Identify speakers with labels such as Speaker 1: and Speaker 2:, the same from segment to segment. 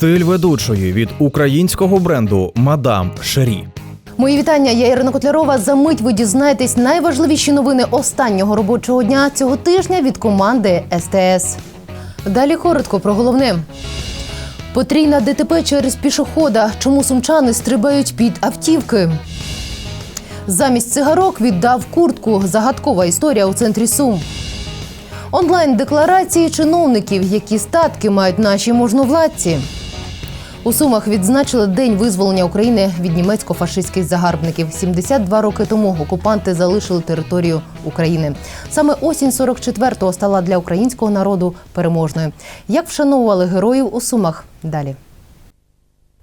Speaker 1: Стиль ведучої від українського бренду Мадам Шері.
Speaker 2: Мої вітання. Я Ірина Котлярова. За мить ви дізнаєтесь найважливіші новини останнього робочого дня цього тижня від команди СТС. Далі коротко про головне. Потрійна ДТП через пішохода. Чому сумчани стрибають під автівки? Замість цигарок віддав куртку. Загадкова історія у центрі Сум. Онлайн-декларації чиновників, які статки мають наші можновладці. У Сумах відзначили День визволення України від німецько-фашистських загарбників. 72 роки тому окупанти залишили територію України. Саме осінь 44-го стала для українського народу переможною. Як вшановували героїв у Сумах? Далі.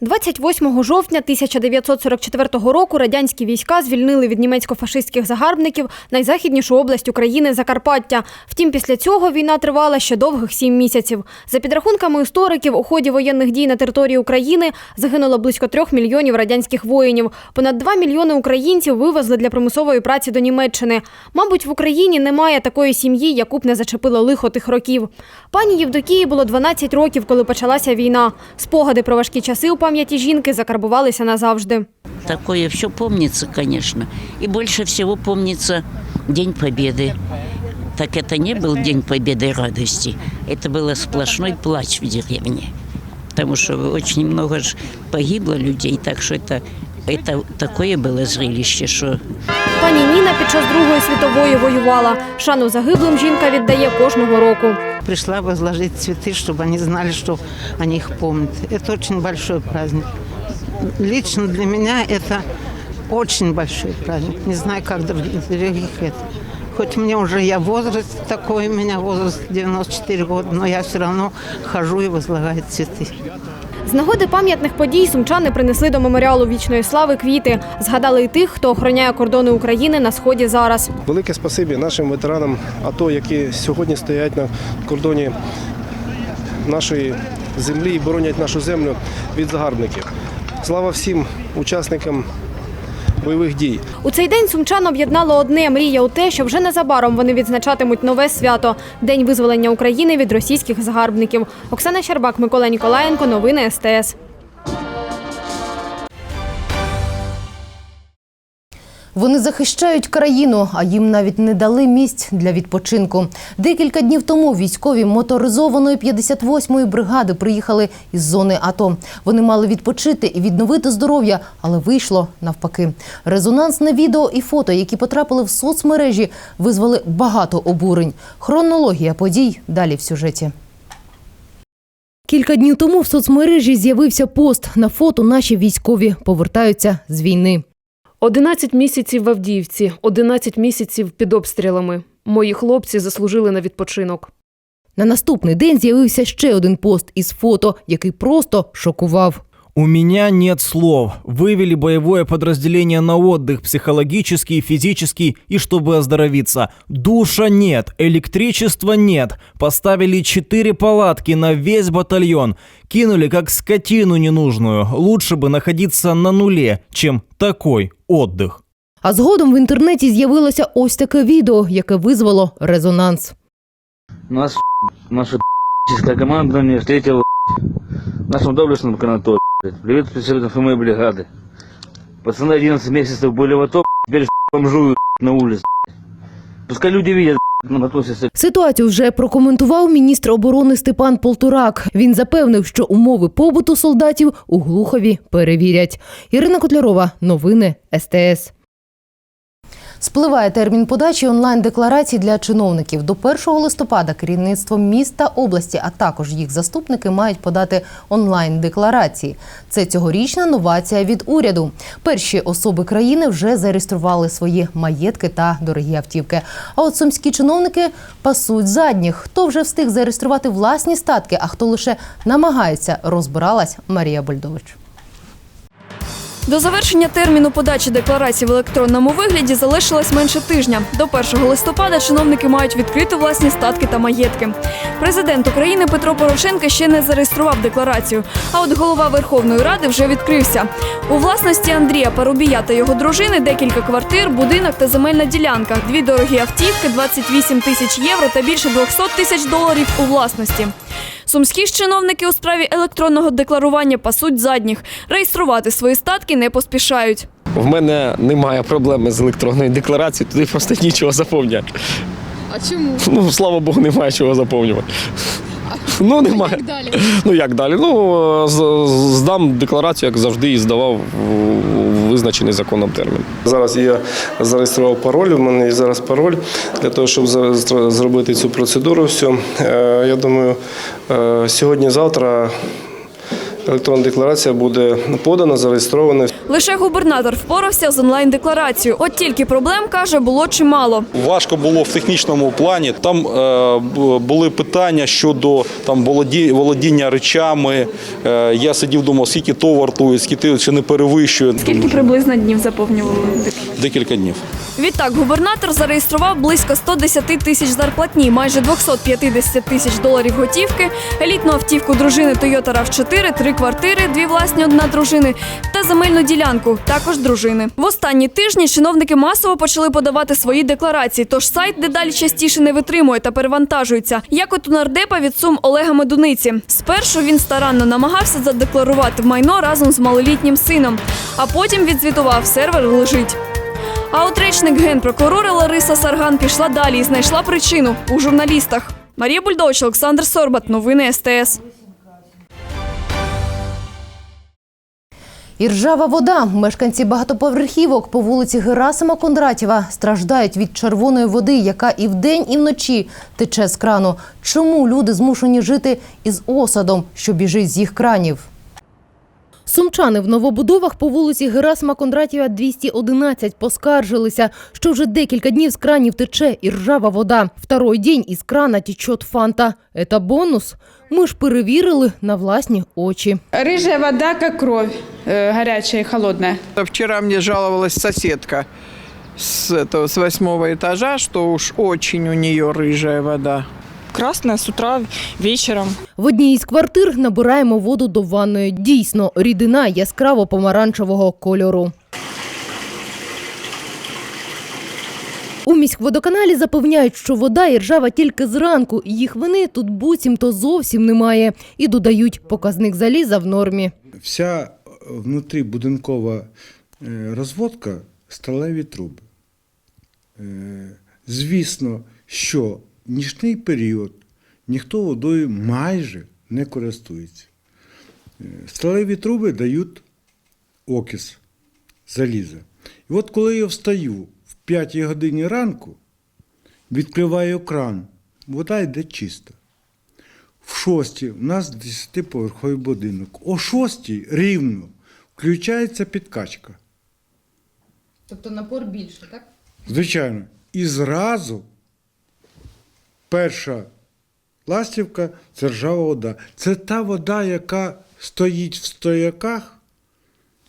Speaker 3: 28 жовтня 1944 року радянські війська звільнили від німецько-фашистських загарбників найзахіднішу область України Закарпаття. Втім, після цього війна тривала ще довгих сім місяців. За підрахунками істориків, у ході воєнних дій на території України загинуло близько трьох мільйонів радянських воїнів. Понад два мільйони українців вивезли для примусової праці до Німеччини. Мабуть, в Україні немає такої сім'ї, яку б не зачепило лихо тих років. Пані Євдокії було 12 років, коли почалася війна. Спогади про важкі часи у пам'яті жінки закарбувалися назавжди.
Speaker 4: Такое все помнится, конечно. И больше всего помнится День Победы. Так это не был День Победы и радости. Это было сплошной плач в деревне. Потому что очень много ж погибло людей, так что это, это такое было зрелище, что
Speaker 3: Пані Ніна під час Другої світової воювала. Шану загиблим жінка віддає кожного року.
Speaker 5: Пришла возложить цветы, чтобы они знали, что они их помнят. Это очень большой праздник. Лично для меня это очень большой праздник. Не знаю, как других, других это. Хоть мне уже я возраст такой, у меня возраст 94 года, но я все равно хожу и возлагаю цветы.
Speaker 3: З нагоди пам'ятних подій сумчани принесли до меморіалу вічної слави квіти. Згадали й тих, хто охороняє кордони України на сході зараз.
Speaker 6: Велике спасибі нашим ветеранам АТО, які сьогодні стоять на кордоні нашої землі і боронять нашу землю від загарбників. Слава всім учасникам бойових дій.
Speaker 3: У цей день сумчан об'єднало одне мрія у те, що вже незабаром вони відзначатимуть нове свято День визволення України від російських загарбників. Оксана Щербак, Микола Ніколаєнко. Новини СТС.
Speaker 2: Вони захищають країну, а їм навіть не дали місць для відпочинку. Декілька днів тому військові моторизованої 58-ї бригади приїхали із зони АТО. Вони мали відпочити і відновити здоров'я, але вийшло навпаки. Резонансне відео і фото, які потрапили в соцмережі, визвали багато обурень. Хронологія подій далі в сюжеті. Кілька днів тому в соцмережі з'явився пост на фото. Наші військові повертаються з війни.
Speaker 7: 11 місяців в Авдіївці, 11 місяців під обстрілами. Мої хлопці заслужили на відпочинок.
Speaker 2: На наступний день з'явився ще один пост із фото, який просто шокував.
Speaker 1: У меня нет слов. Вывели боевое подразделение на отдых психологический, физический и чтобы оздоровиться. Душа нет, электричества нет. Поставили четыре палатки на весь батальон. Кинули как скотину ненужную. Лучше бы находиться на нуле, чем такой отдых.
Speaker 2: А згодом в інтернеті з'явилося ось таке відео, яке визвало резонанс.
Speaker 8: Нас наша п***ческая команда меня встретила в нашем доблестном канаторе. Привет специалистам ФМ бригады. Пацаны 11 месяцев были в АТО, теперь бомжуют на улице. Пускай люди видят, ну, относятся
Speaker 2: Ситуацію вже прокоментував міністр оборони Степан Полторак. Він запевнив, що умови побуту солдатів у Глухові перевірять. Ірина Котлярова, новини СТС. Спливає термін подачі онлайн-декларацій для чиновників. До 1 листопада керівництво міста, області, а також їх заступники мають подати онлайн-декларації. Це цьогорічна новація від уряду. Перші особи країни вже зареєстрували свої маєтки та дорогі автівки. А от сумські чиновники пасуть задніх. Хто вже встиг зареєструвати власні статки, а хто лише намагається, розбиралась Марія Бульдович.
Speaker 9: До завершення терміну подачі декларацій в електронному вигляді залишилось менше тижня. До 1 листопада чиновники мають відкрити власні статки та маєтки. Президент України Петро Порошенко ще не зареєстрував декларацію. А от голова Верховної Ради вже відкрився. У власності Андрія Парубія та його дружини декілька квартир, будинок та земельна ділянка, дві дорогі автівки, 28 тисяч євро та більше 200 тисяч доларів у власності. Сумські ж чиновники у справі електронного декларування пасуть задніх. Реєструвати свої статки не поспішають.
Speaker 10: В мене немає проблеми з електронною декларацією, туди просто нічого заповнювати.
Speaker 11: А чому?
Speaker 10: Ну, слава Богу, немає чого заповнювати. Ну, немає.
Speaker 11: далі?
Speaker 10: Ну як далі? Ну, здам декларацію, як завжди, і здавав визначений законом термін.
Speaker 6: Зараз я зареєстрував пароль. У мене є зараз пароль для того, щоб зробити цю процедуру. Всю. Е, Я думаю, е, сьогодні-завтра електронна декларація буде подана, зареєстрована.
Speaker 9: Лише губернатор впорався з онлайн-декларацією. От тільки проблем, каже, було чимало.
Speaker 12: Важко було в технічному плані. Там е, були питання щодо там володі, володіння речами. Е, я сидів, думав, скільки то вартує, скільки чи не перевищує.
Speaker 9: Скільки приблизно днів заповнювали?
Speaker 12: Декілька днів.
Speaker 9: Відтак, губернатор зареєстрував близько 110 тисяч зарплатні, майже 250 тисяч доларів готівки, елітну автівку дружини Toyota RAV4, три квартири, дві власні, одна дружини та земельну ділянку, також дружини. В останні тижні чиновники масово почали подавати свої декларації, тож сайт дедалі частіше не витримує та перевантажується. Як от у нардепа від сум Олега Медуниці. Спершу він старанно намагався задекларувати майно разом з малолітнім сином, а потім відзвітував сервер лежить. А от речник генпрокурора Лариса Сарган пішла далі і знайшла причину у журналістах. Марія Бульдович, Олександр Сорбат. Новини СТС.
Speaker 2: Іржава вода. Мешканці багатоповерхівок по вулиці Герасима Кондратєва страждають від червоної води, яка і вдень, і вночі тече з крану. Чому люди змушені жити із осадом, що біжить з їх кранів? Сумчани в новобудовах по вулиці Герасима Кондратєва 211 поскаржилися, що вже декілька днів з кранів тече і ржава вода. Второй день із крана течет фанта. Это бонус? Ми ж перевірили на власні очі.
Speaker 13: Рыжая вода, как кровь, э, горячая и холодная.
Speaker 14: Вчера мне жаловалась соседка с, этого, с восьмого этажа, что уж очень у нее рыжая вода.
Speaker 13: Красная с утра, вечером.
Speaker 2: В одній із квартир набираємо воду до ванної. Дійсно, рідина яскраво помаранчевого кольору. У міськводоканалі запевняють, що вода і ржава тільки зранку. і Їх вини тут буцімто зовсім немає. І додають, показник заліза в нормі.
Speaker 15: вся внутрібудинкова е, розводка сталеві труби. Е, Звісно, що нічний період ніхто водою майже не користується. Е, Сталеві труби дають окис заліза. І от коли я встаю в 5 годині ранку, відкриваю кран, вода йде чиста. В шостій у нас 10-поверховий будинок. О шостій рівно включається підкачка.
Speaker 2: Тобто напор більше, так?
Speaker 15: Звичайно. І зразу перша ластівка це ржава вода. Це та вода, яка стоїть в стояках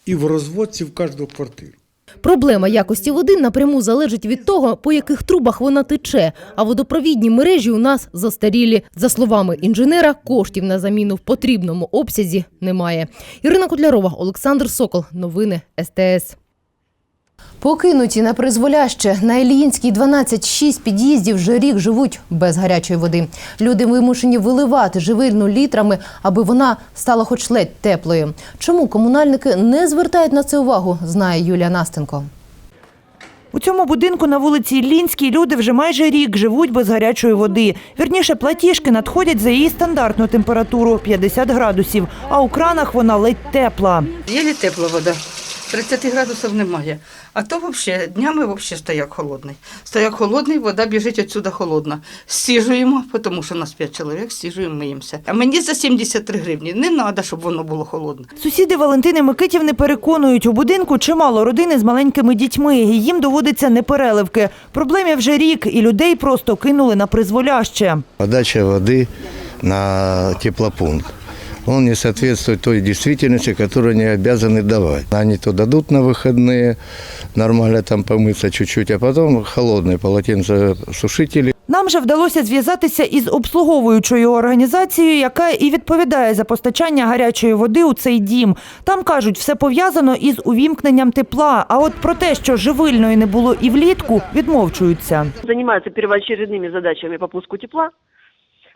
Speaker 15: і в розводці в кожну квартиру.
Speaker 2: Проблема якості води напряму залежить від того, по яких трубах вона тече. А водопровідні мережі у нас застарілі. За словами інженера, коштів на заміну в потрібному обсязі немає. Ірина Котлярова, Олександр Сокол. Новини СТС. Покинуті на призволяще на Іліїнській 12-6 під'їздів вже рік живуть без гарячої води. Люди вимушені виливати живильну літрами, аби вона стала хоч ледь теплою. Чому комунальники не звертають на це увагу, знає Юлія Настенко.
Speaker 16: У цьому будинку на вулиці Іллінській люди вже майже рік живуть без гарячої води. Вірніше, платіжки надходять за її стандартну температуру 50 градусів, а у кранах вона ледь тепла.
Speaker 17: Єлі тепла вода. 30 градусів немає. А то взагалі днями взагалі стояк холодний. Стояк холодний, вода біжить отсюди холодна. Стіжуємо, тому що нас 5 чоловік, стіжуємо, миємося. А мені за 73 гривні не треба, щоб воно було холодне.
Speaker 16: Сусіди Валентини Микитівни переконують, у будинку чимало родини з маленькими дітьми. і Їм доводиться непереливки. Проблемі вже рік, і людей просто кинули на призволяще.
Speaker 18: Подача воды на теплопункт Он не соответствует той действительности, которую они обязаны давать. Они то дадут на выходные, нормально там помыться чуть-чуть, а потом холодные полотенцесушители.
Speaker 16: Нам же вдалося зв'язатися із обслуговуючою організацією, яка і відповідає за постачання гарячої води у цей дім. Там кажуть, все пов'язано із увімкненням тепла. А от про те, що живильної не було і влітку, відмовчуються.
Speaker 19: занимаются первоочередными задачами по пуску тепла,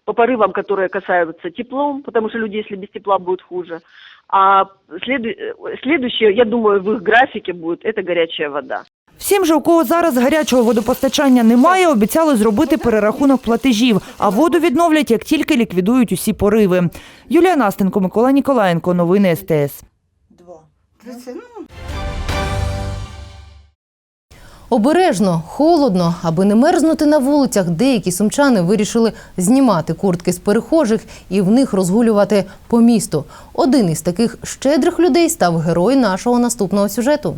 Speaker 20: по порывам, которые касаются теплом, потому что люди, если без тепла, будет хуже. А следу- э, следующее, я думаю, в их графике будет, это горячая вода.
Speaker 16: Всім же, у кого зараз гарячого водопостачання немає, обіцяли зробити перерахунок платежів, а воду відновлять, як тільки ліквідують усі пориви. Юлія Настенко, Микола Ніколаєнко. Новини СТС.
Speaker 2: Обережно, холодно, аби не мерзнути на вулицях, деякі сумчани вирішили знімати куртки з перехожих і в них розгулювати по місту. Один із таких щедрих людей став герой нашого наступного сюжету.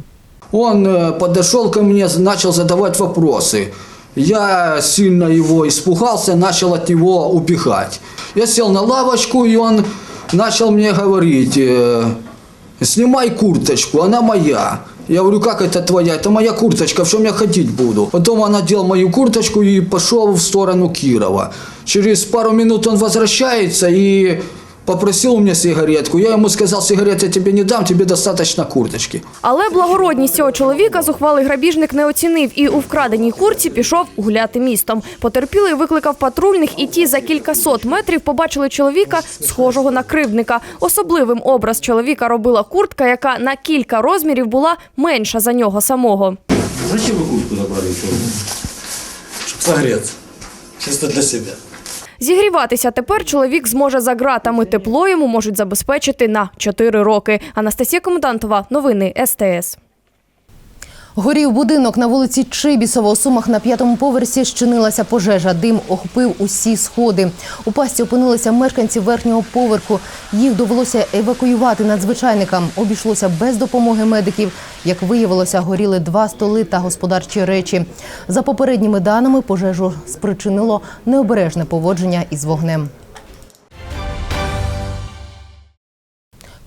Speaker 21: Он э, подошел ко мне, начал задавать вопросы. Я сильно его испугался, начал от него убегать. Я сел на лавочку, и он начал мне говорить, э, снимай курточку, она моя. Я говорю, как это твоя? Это моя курточка, в чем я ходить буду? Потом он надел мою курточку и пошел в сторону Кирова. Через пару минут он возвращается и попросил у меня сигаретку. Я ему сказал, сигарет я тебе не дам, тебе достаточно курточки.
Speaker 22: Але благородність цього чоловіка зухвалий грабіжник не оцінив і у вкраденій курці пішов гуляти містом. Потерпілий викликав патрульних, і ті за кількасот метрів побачили чоловіка, схожого на кривдника. Особливим образ чоловіка робила куртка, яка на кілька розмірів була менша за нього самого.
Speaker 8: Зачем вы куртку забрали черную? Чтобы согреться. Чисто для себя.
Speaker 22: Зігріватися тепер чоловік зможе за ґратами. Тепло йому можуть забезпечити на 4 роки. Анастасія Комендантова, новини СТС.
Speaker 2: Горів будинок на вулиці Чибісова. У Сумах на п'ятому поверсі щинилася пожежа. Дим охопив усі сходи. У пастці опинилися мешканці верхнього поверху. Їх довелося евакуювати надзвичайникам. Обійшлося без допомоги медиків. Як виявилося, горіли два столи та господарчі речі. За попередніми даними, пожежу спричинило необережне поводження із вогнем.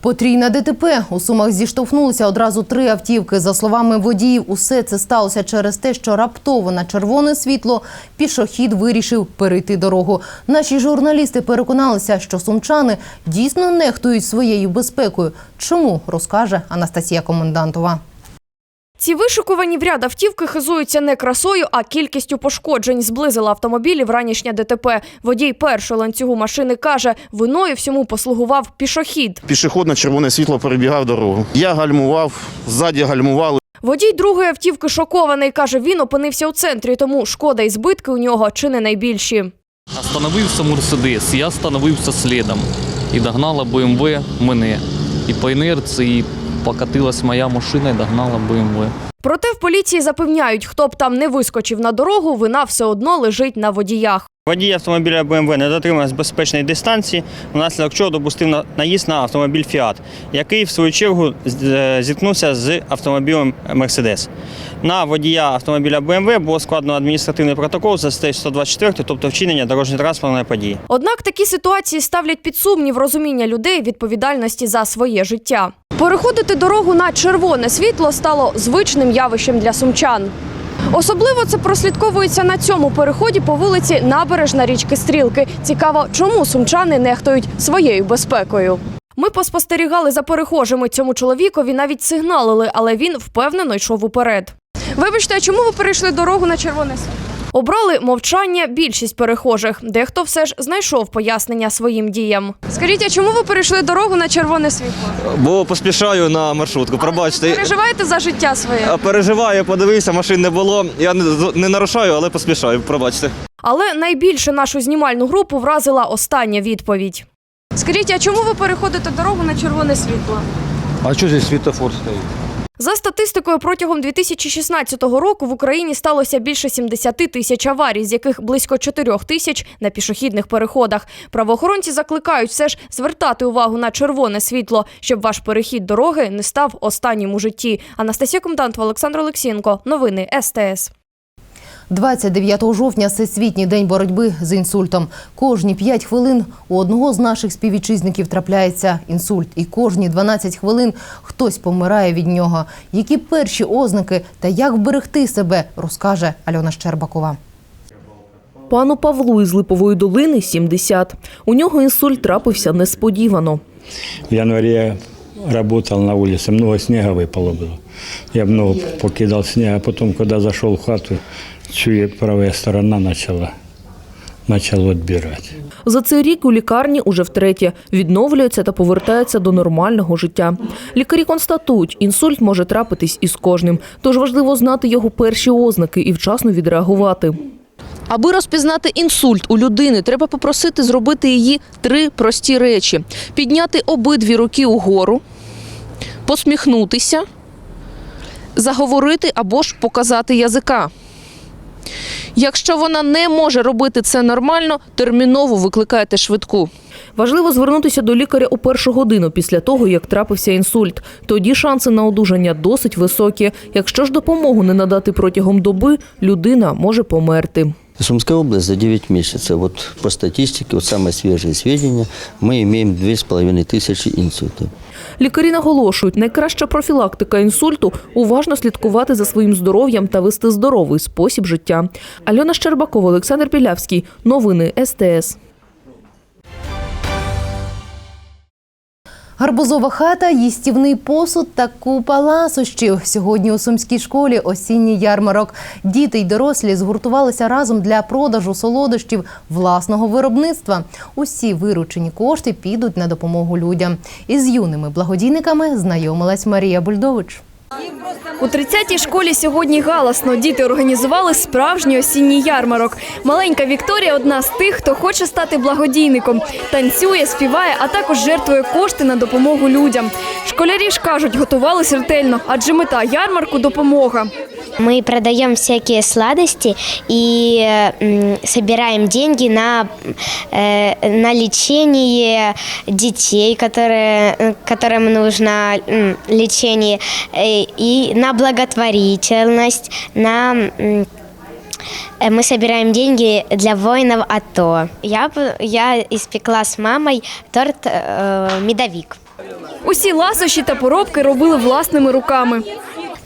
Speaker 2: Потрійна ДТП. У Сумах зіштовхнулися одразу три автівки. За словами водіїв, усе це сталося через те, що раптово на червоне світло пішохід вирішив перейти дорогу. Наші журналісти переконалися, що сумчани дійсно нехтують своєю безпекою. Чому розкаже Анастасія Комендантова.
Speaker 22: Ці вишикувані в ряд автівки хизуються не красою, а кількістю пошкоджень. Зблизила автомобілів ранішня ДТП. Водій першої ланцюгу машини каже, виною всьому послугував пішохід.
Speaker 23: Пішохід на червоне світло перебігав дорогу. Я гальмував, ззаді гальмували.
Speaker 22: Водій другої автівки шокований. Каже, він опинився у центрі, тому шкода і збитки у нього чи не найбільші.
Speaker 24: Остановився Мерседес, я становився слідом. І догнала БМВ мене. І по інерції покатилась моя машина і догнала БМВ.
Speaker 22: Проте в поліції запевняють, хто б там не вискочив на дорогу, вина все одно лежить на водіях.
Speaker 25: Водій автомобіля БМВ не дотримався безпечної дистанції, внаслідок чого допустив наїзд на автомобіль Фіат, який в свою чергу зіткнувся з автомобілем Мерседес. На водія автомобіля БМВ було складено адміністративний протокол за статтею 124, тобто вчинення дорожньо-транспортної події.
Speaker 22: Однак такі ситуації ставлять під сумнів розуміння людей відповідальності за своє життя. Переходити дорогу на червоне світло стало звичним явищем для сумчан. Особливо це прослідковується на цьому переході по вулиці Набережна річки Стрілки. Цікаво, чому сумчани нехтують своєю безпекою. Ми поспостерігали за перехожими. Цьому чоловікові навіть сигналили, але він впевнено йшов уперед. Вибачте, а чому ви перейшли дорогу на червоне світло? Обрали мовчання більшість перехожих. Дехто все ж знайшов пояснення своїм діям. Скажіть, а чому ви перейшли дорогу на червоне світло?
Speaker 26: Бо поспішаю на маршрутку. Пробачте.
Speaker 22: Переживаєте за життя своє?
Speaker 26: Переживаю, подивився, машин не було. Я не, не нарушаю, але поспішаю. Пробачте.
Speaker 22: Але найбільше нашу знімальну групу вразила остання відповідь. Скажіть, а чому ви переходите дорогу на червоне світло?
Speaker 26: А що здесь світофор стоїть?
Speaker 22: За статистикою, протягом 2016 року в Україні сталося більше 70 тисяч аварій, з яких близько 4 тисяч на пішохідних переходах. Правоохоронці закликають все ж звертати увагу на червоне світло, щоб ваш перехід дороги не став останнім у житті. Анастасія Комтантова, Олександр Олексінко, Новини СТС.
Speaker 2: 29 жовтня – Всесвітній день боротьби з інсультом. Кожні 5 хвилин у одного з наших співвітчизників трапляється інсульт. І кожні 12 хвилин хтось помирає від нього. Які перші ознаки та як вберегти себе, розкаже Альона Щербакова.
Speaker 7: Пану Павлу із Липової долини 70. У нього інсульт трапився несподівано.
Speaker 12: В январе я работал на улице, много снега выпало было. Я много покидал снега, а потом, когда зашел в хату, чую, правая сторона начала
Speaker 27: почало відбирати.
Speaker 7: За цей рік у лікарні уже втретє відновлюється та повертається до нормального життя. Лікарі констатують, інсульт може трапитись із кожним, тож важливо знати його перші ознаки і вчасно відреагувати.
Speaker 28: Аби розпізнати інсульт у людини, треба попросити зробити її три прості речі: підняти обидві руки угору, посміхнутися, заговорити або ж показати язика. Якщо вона не може робити це нормально, терміново викликайте швидку.
Speaker 7: Важливо звернутися до лікаря у першу годину після того, як трапився інсульт. Тоді шанси на одужання досить високі. Якщо ж допомогу не надати протягом доби, людина може померти.
Speaker 29: Сумская область за 9 месяцев, вот по статистике, вот самые свежие сведения, мы имеем 2,5 тысячи инсультов.
Speaker 7: Лікарі наголошують, найкраща профілактика інсульту уважно слідкувати за своїм здоров'ям та вести здоровий спосіб життя. Альона Щербакова, Олександр Білявський. Новини СТС.
Speaker 2: Гарбузова хата, їстівний посуд та купа ласощів. Сьогодні у сумській школі осінній ярмарок. Діти й дорослі згуртувалися разом для продажу солодощів власного виробництва. Усі виручені кошти підуть на допомогу людям. Із юними благодійниками знайомилась Марія Бульдович.
Speaker 9: У 30-й школі сьогодні галасно. Діти організували справжній осінній ярмарок. Маленька Вікторія одна з тих, хто хоче стати благодійником. Танцює, співає, а також жертвує кошти на допомогу людям. Школярі ж кажуть, готувалися ретельно, адже мета ярмарку допомога.
Speaker 30: Мы продаем всякие сладости и м, собираем деньги на, э, на лечение детей, которые, э, которым нужно м, лечение, э, и на благотворительность, на... м, э, Мы собираем деньги для воинов АТО. Я, б- я испекла с мамой торт э, «Медовик».
Speaker 9: Усі ласощі та поробки робили власними руками.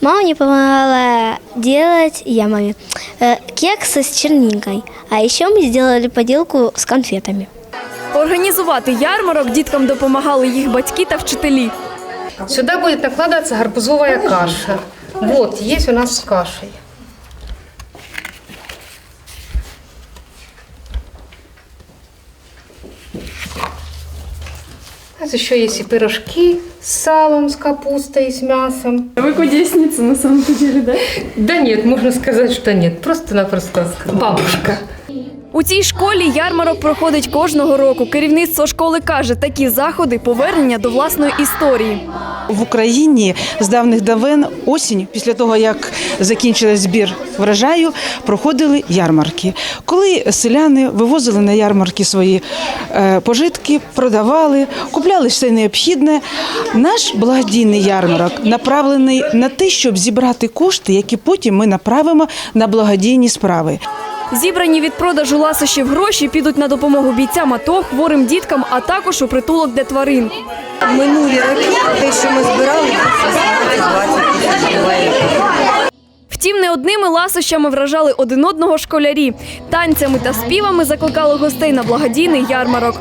Speaker 30: Мама мне помогала делать, я маме, э, кексы с черникой. А еще мы сделали поделку с конфетами.
Speaker 9: Організувати ярмарок діткам допомагали їх батьки та вчителі.
Speaker 31: Сюда будет накладываться гарбузовая каша. Вот, есть у нас с кашей. Еще есть и пирожки с салом, с капустой, с мясом. Вы кудесница на самом деле, да? Да нет, можно сказать, что нет. Просто-напросто бабушка.
Speaker 9: У цій школі ярмарок проходить кожного року. Керівництво школи каже, такі заходи повернення до власної історії.
Speaker 32: В Україні з давних давен осінь, після того як закінчився збір врожаю, проходили ярмарки. Коли селяни вивозили на ярмарки свої е, пожитки, продавали, купляли все необхідне. Наш благодійний ярмарок направлений на те, щоб зібрати кошти, які потім ми направимо на благодійні справи.
Speaker 9: Зібрані від продажу ласощів гроші підуть на допомогу бійцям АТО, хворим діткам, а також у притулок для тварин.
Speaker 33: Минулі роки те, що ми збирали,
Speaker 9: Втім, не одними ласощами вражали один одного школярі. Танцями та співами закликали гостей на благодійний ярмарок.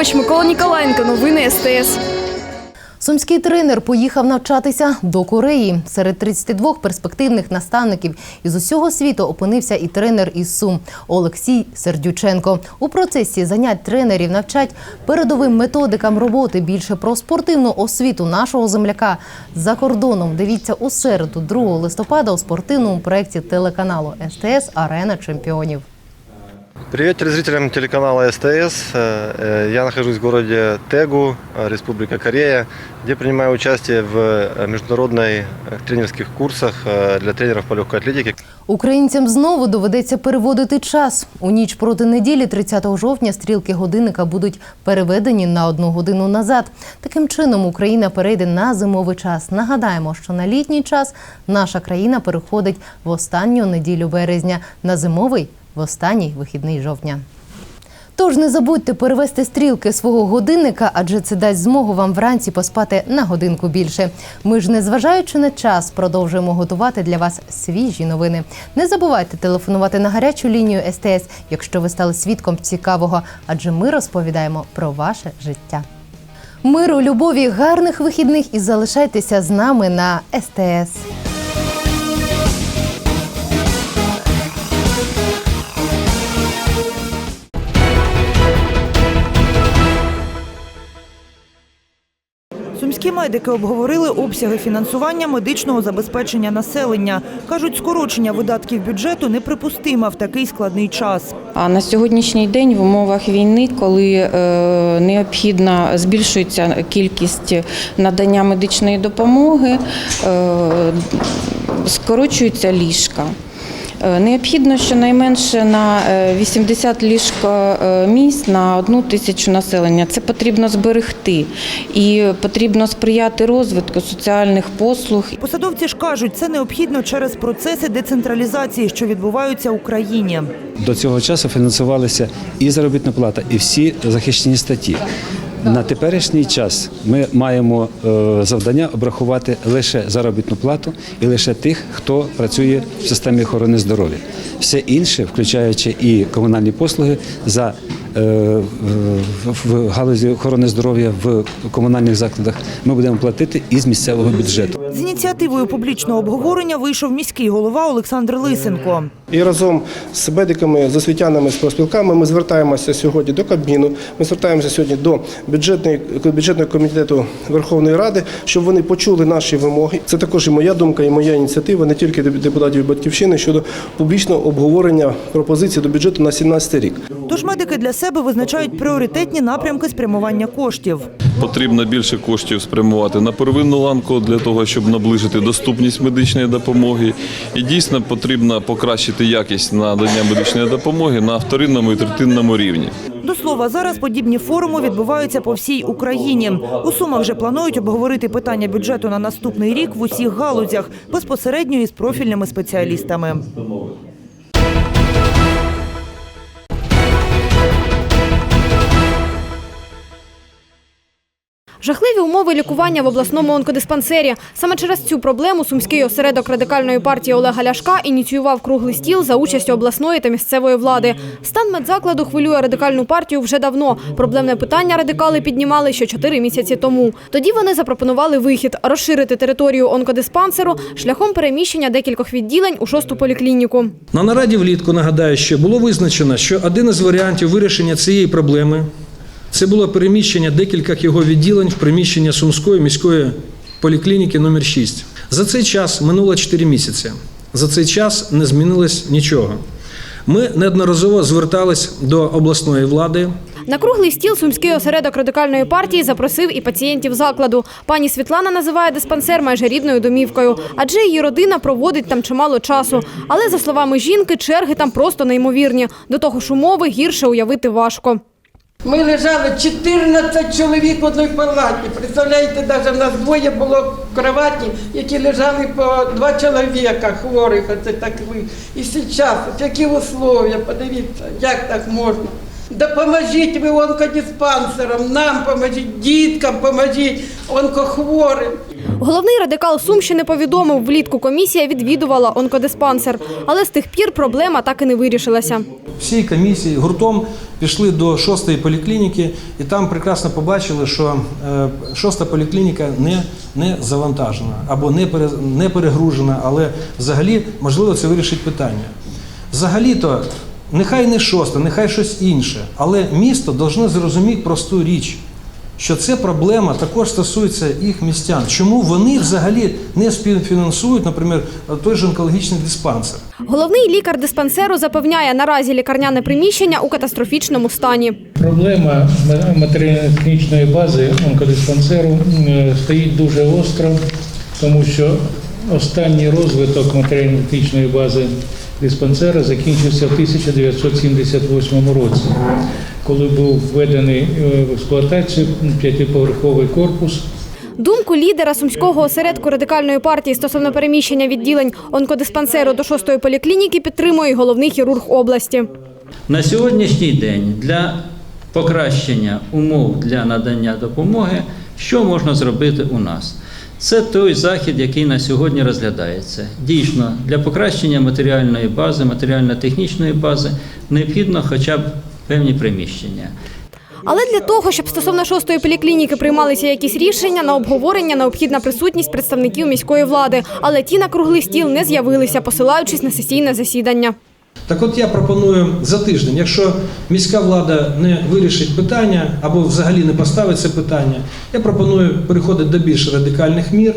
Speaker 9: Марія Микола Ніколаєнко. Новини СТС.
Speaker 2: Сумський тренер поїхав навчатися до Кореї. Серед 32 перспективних наставників із усього світу опинився і тренер із Сум Олексій Сердюченко. У процесі занять тренерів навчать передовим методикам роботи більше про спортивну освіту нашого земляка за кордоном. Дивіться у середу, 2 листопада, у спортивному проєкті телеканалу СТС Арена чемпіонів.
Speaker 34: Привет телезрителям телеканала СТС. Э, э, Я нахожусь в городе Тегу, э, Республика Корея, где принимаю участие в э, международных э, тренерских курсах э, для тренеров по легкой атлетике.
Speaker 2: Українцям знову доведеться переводити час. У ніч проти неділі, 30 жовтня, стрілки годинника будуть переведені на одну годину назад. Таким чином Україна перейде на зимовий час. Нагадаємо, що на літній час наша країна переходить в останню неділю березня, на зимовий в останній вихідний жовтня. Тож не забудьте перевести стрілки свого годинника, адже це дасть змогу вам вранці поспати на годинку більше. Ми ж, незважаючи на час, продовжуємо готувати для вас свіжі новини. Не забувайте телефонувати на гарячу лінію СТС, якщо ви стали свідком цікавого, адже ми розповідаємо про ваше життя. Миру, любові, гарних вихідних і залишайтеся з нами на СТС.
Speaker 16: Сумські медики обговорили обсяги фінансування медичного забезпечення населення. Кажуть, скорочення видатків бюджету неприпустимо в такий складний час.
Speaker 35: А на сьогоднішній день в умовах війни, коли е, необхідно збільшується кількість надання медичної допомоги, е, скорочуються ліжка. Е, Необхідно щонайменше на е, 80 ліжко е, місць на одну тисячу населення. Це потрібно зберегти і потрібно сприяти розвитку соціальних послуг.
Speaker 16: Посадовці ж кажуть, це необхідно через процеси децентралізації, що відбуваються в Україні.
Speaker 36: До цього часу фінансувалися і заробітна плата, і всі захищені статті. На теперішній час ми маємо е, завдання обрахувати лише заробітну плату і лише тих, хто працює в системі охорони здоров'я. Все інше, включаючи і комунальні послуги, за е, в- галузі охорони здоров'я в комунальних закладах, ми будемо платити із місцевого бюджету.
Speaker 16: З ініціативою публічного обговорення вийшов міський голова Олександр Лисенко.
Speaker 37: І разом з медиками, з освітянами, з профспілками ми звертаємося сьогодні до Кабміну, ми звертаємося сьогодні до бюджетної, бюджетного комітету Верховної Ради, щоб вони почули наші вимоги. Це також і моя думка, і моя ініціатива, не тільки депутатів Батьківщини щодо публічного обговорення пропозицій до бюджету на 17 рік.
Speaker 16: Тож медики для себе визначають пріоритетні напрямки спрямування коштів.
Speaker 38: Потрібно більше коштів спрямувати на первинну ланку для того, щоб наближити доступність медичної допомоги. І дійсно потрібно покращити якість надання медичної допомоги на вторинному і третинному рівні.
Speaker 16: До слова, зараз подібні форуми відбуваються по всій Україні. У Сумах вже планують обговорити питання бюджету на наступний рік в усіх галузях безпосередньо із профільними спеціалістами.
Speaker 3: Жахливі умови лікування в обласному онкодиспансері. Саме через цю проблему сумський осередок радикальної партії Олега Ляшка ініціював круглий стіл за участю обласної та місцевої влади. Стан медзакладу хвилює радикальну партію вже давно. Проблемне питання радикали піднімали ще чотири місяці тому. Тоді вони запропонували вихід розширити територію онкодиспансеру шляхом переміщення декількох відділень у шосту поліклініку.
Speaker 20: На нараді влітку нагадаю, що було визначено, що один із варіантів вирішення цієї проблеми це було переміщення декількох його відділень в приміщення Сумської міської поліклініки номер 6 За цей час минуло 4 місяці. За цей час не змінилось нічого. Ми неодноразово звертались до обласної влади.
Speaker 3: На круглий стіл сумський осередок радикальної партії запросив і пацієнтів закладу. Пані Світлана називає диспансер майже рідною домівкою, адже її родина проводить там чимало часу. Але за словами жінки, черги там просто неймовірні. До того ж, умови гірше уявити важко.
Speaker 39: Ми лежали 14 чоловік в одній палаті. Представляєте, навіть в нас двоє було кроваті, які лежали по два чоловіка хворих. Оце так ви. І зараз, от які условия, подивіться, як так можна. Допоможіть ви онкодиспансерам, нам поможіть, діткам поможіть, онкохворим.
Speaker 3: Головний радикал Сумщини повідомив, влітку комісія відвідувала онкодиспансер. Але з тих пір проблема так і не вирішилася.
Speaker 20: Всі комісії гуртом пішли до шостої поліклініки і там прекрасно побачили, що е, шоста поліклініка не, не завантажена або не, не перегружена, але взагалі можливо це вирішить питання. Взагалі-то нехай не шоста, нехай щось інше, але місто повинно зрозуміти просту річ. Що це проблема також стосується їх містян. Чому вони взагалі не співфінансують, наприклад, той же онкологічний диспансер?
Speaker 3: Головний лікар диспансеру запевняє, наразі лікарняне приміщення у катастрофічному стані.
Speaker 40: Проблема матеріально-технічної бази онкодиспансеру стоїть дуже остро, тому що останній розвиток матеріально-технічної бази диспансера закінчився в 1978 році, коли був введений е, в експлуатацію п'ятиповерховий корпус.
Speaker 3: Думку лідера сумського осередку радикальної партії стосовно переміщення відділень онкодиспансеру до шостої поліклініки підтримує головний хірург області.
Speaker 41: На сьогоднішній день для
Speaker 42: покращення умов для надання допомоги, що можна зробити у нас. Це той захід, який на сьогодні розглядається. Дійсно, для покращення матеріальної бази, матеріально-технічної бази необхідно хоча б певні приміщення.
Speaker 3: Але для того, щоб стосовно шостої поліклініки приймалися якісь рішення, на обговорення необхідна присутність представників міської влади. Але ті на круглий стіл не з'явилися, посилаючись на сесійне засідання.
Speaker 20: Так от я пропоную за тиждень, якщо міська влада не вирішить питання або взагалі не поставить це питання, я пропоную переходити до більш радикальних мір.